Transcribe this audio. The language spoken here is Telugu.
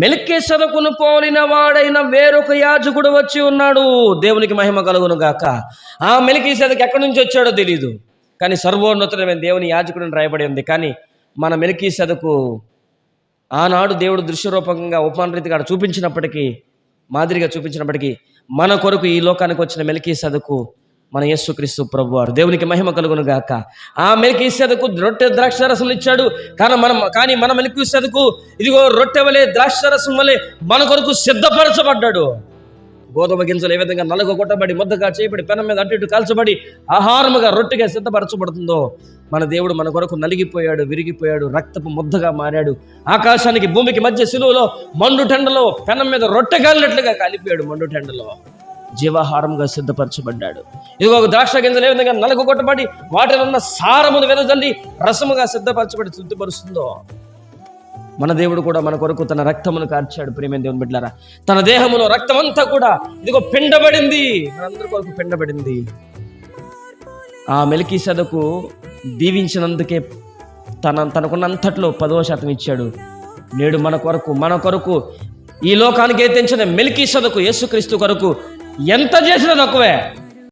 మెలికే సదకును పోలిన వాడైన వేరొక యాజకుడు వచ్చి ఉన్నాడు. దేవునికి మహిమ కలుగును గాక. ఆ మెలికి సదకు ఎక్కడి నుంచి వచ్చాడో తెలియదు కానీ సర్వోన్నతుడమైన దేవుని యాజకుడిని రాయబడి ఉంది. కానీ మన మెలికి సదకు ఆనాడు దేవుడు దృశ్యరూపకంగా ఉపమాన రీతిగా చూపించినప్పటికీ మాదిరిగా చూపించినప్పటికీ మన కొరకు ఈ లోకానికి వచ్చిన మెలికి సదకు మన యేసుక్రీస్తు ప్రభు వారు దేవునికి మహిమ కలుగును గాక ఆ మెలికి రొట్టె రొట్టె ద్రాక్షరసం ఇచ్చాడు. కానీ మనం కానీ మన మెలికి ఇదిగో రొట్టె వలె ద్రాక్షరసం వలె మన కొరకు సిద్ధపరచబడ్డాడు. గోధుమ గింజలు ఏ విధంగా నలుగు కొట్టబడి ముద్దగా చేయబడి పెనం మీద అటు ఇటు కాల్చబడి ఆహారముగా రొట్టెగా సిద్ధపరచబడుతుందో మన దేవుడు మన కొరకు నలిగిపోయాడు విరిగిపోయాడు రక్తపు ముద్దగా మారాడు. ఆకాశానికి భూమికి మధ్య సిలువలో మండు టెండలో పెనం మీద రొట్టె కాలినట్లుగా కాలిపోయాడు మండు టెండలో. జీవాహారంగా సిద్ధపరచబడ్డాడు. ఇదిగో ఒక ద్రాక్ష గింజలు ఏ విధంగా నలుగు కొట్టబడి వాటిలో ఉన్న సారమును వెదజల్లి రసముగా సిద్ధపరచబడి శుద్ధిపరుస్తుందో మన దేవుడు కూడా మన కొరకు తన రక్తమును కార్చాడు ప్రేమ దేవుని బిడ్డారా తన దేహములో రక్తం అంతా కూడా ఇదిగో పిండబడింది. మనందరి కొరకు పిండబడింది. ఆ మెలికి సదకు దీవించినందుకే తన తనకున్నంతట్లో పదవ శాతం ఇచ్చాడు. నేడు మన కొరకు మన కొరకు ఈ లోకానికి ఎత్తించిన మెలికి సదకు యేసుక్రీస్తు కొరకు ఎంత చేసినా తక్కువే.